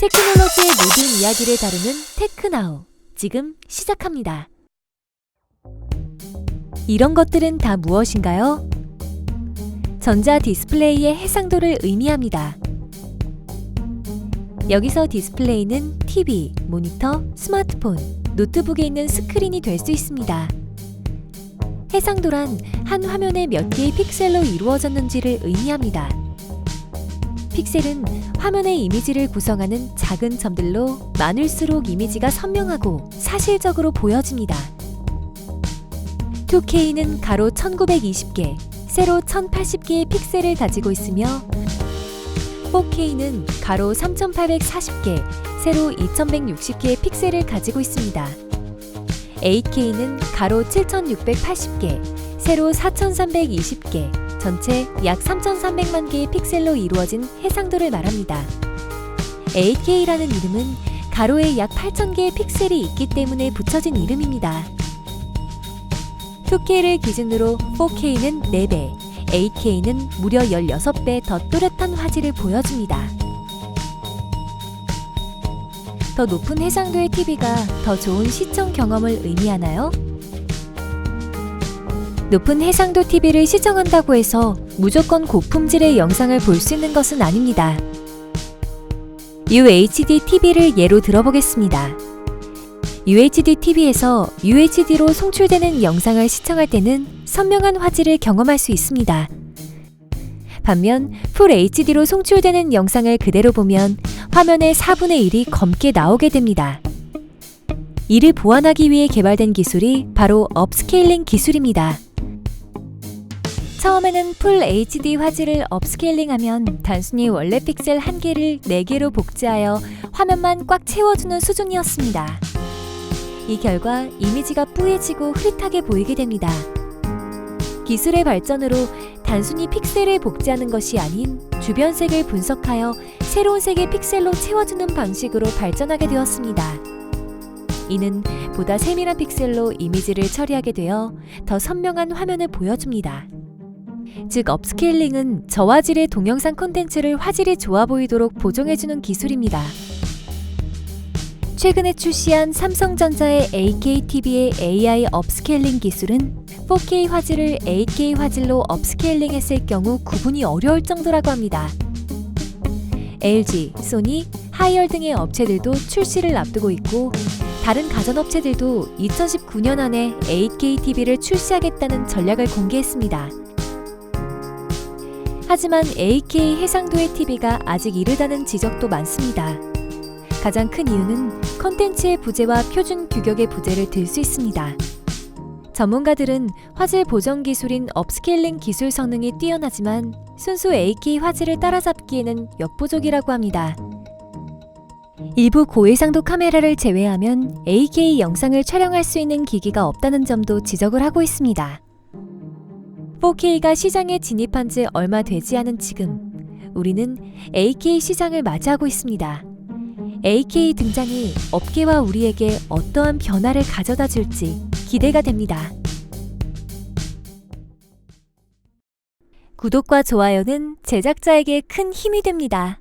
테크놀로지의 모든 이야기를 다루는 테크나우. 지금 시작합니다. 이런 것들은 다 무엇인가요? 전자 디스플레이의 해상도를 의미합니다. 여기서 디스플레이는 TV, 모니터, 스마트폰, 노트북에 있는 스크린이 될 수 있습니다. 해상도란 한 화면에 몇 개의 픽셀로 이루어졌는지를 의미합니다. 픽셀은 화면의 이미지를 구성하는 작은 점들로 많을수록 이미지가 선명하고 사실적으로 보여집니다. 2K는 가로 1920개, 세로 1080개의 픽셀을 가지고 있으며 4K는 가로 3840개, 세로 2160개의 픽셀을 가지고 있습니다. 8K는 가로 7680개, 세로 4320개, 전체 약 3300만 개의 픽셀로 이루어진 해상도를 말합니다. 8K라는 이름은 가로에 약 8000개의 픽셀이 있기 때문에 붙여진 이름입니다. 2K를 기준으로 4K는 4배, 8K는 무려 16배 더 또렷한 화질을 보여줍니다. 더 높은 해상도의 TV가 더 좋은 시청 경험을 의미하나요? 높은 해상도 TV를 시청한다고 해서 무조건 고품질의 영상을 볼 수 있는 것은 아닙니다. UHD TV를 예로 들어보겠습니다. UHD TV에서 UHD로 송출되는 영상을 시청할 때는 선명한 화질을 경험할 수 있습니다. 반면 풀 HD로 송출되는 영상을 그대로 보면 화면의 4분의 1이 검게 나오게 됩니다. 이를 보완하기 위해 개발된 기술이 바로 업스케일링 기술입니다. 처음에는 풀 HD 화질을 업스케일링하면 단순히 원래 픽셀 한 개를 4개로 복제하여 화면만 꽉 채워주는 수준이었습니다. 이 결과 이미지가 뿌얘지고 흐릿하게 보이게 됩니다. 기술의 발전으로 단순히 픽셀을 복제하는 것이 아닌 주변 색을 분석하여 새로운 색의 픽셀로 채워주는 방식으로 발전하게 되었습니다. 이는 보다 세밀한 픽셀로 이미지를 처리하게 되어 더 선명한 화면을 보여줍니다. 즉 업스케일링은 저화질의 동영상 콘텐츠를 화질이 좋아 보이도록 보정해주는 기술입니다. 최근에 출시한 삼성전자의 AKTV의 AI 업스케일링 기술은 4K 화질을 8K 화질로 업스케일링 했을 경우 구분이 어려울 정도라고 합니다. LG, 소니, 하이얼 등의 업체들도 출시를 앞두고 있고 다른 가전업체들도 2019년 안에 8K TV를 출시하겠다는 전략을 공개했습니다. 하지만 8K 해상도의 TV가 아직 이르다는 지적도 많습니다. 가장 큰 이유는 컨텐츠의 부재와 표준 규격의 부재를 들 수 있습니다. 전문가들은 화질 보정 기술인 업스케일링 기술 성능이 뛰어나지만 순수 8K 화질을 따라잡기에는 역부족이라고 합니다. 일부 고해상도 카메라를 제외하면 8K 영상을 촬영할 수 있는 기기가 없다는 점도 지적을 하고 있습니다. 4K가 시장에 진입한 지 얼마 되지 않은 지금, 우리는 8K 시장을 맞이하고 있습니다. AK 등장이 업계와 우리에게 어떠한 변화를 가져다 줄지 기대가 됩니다. 구독과 좋아요는 제작자에게 큰 힘이 됩니다.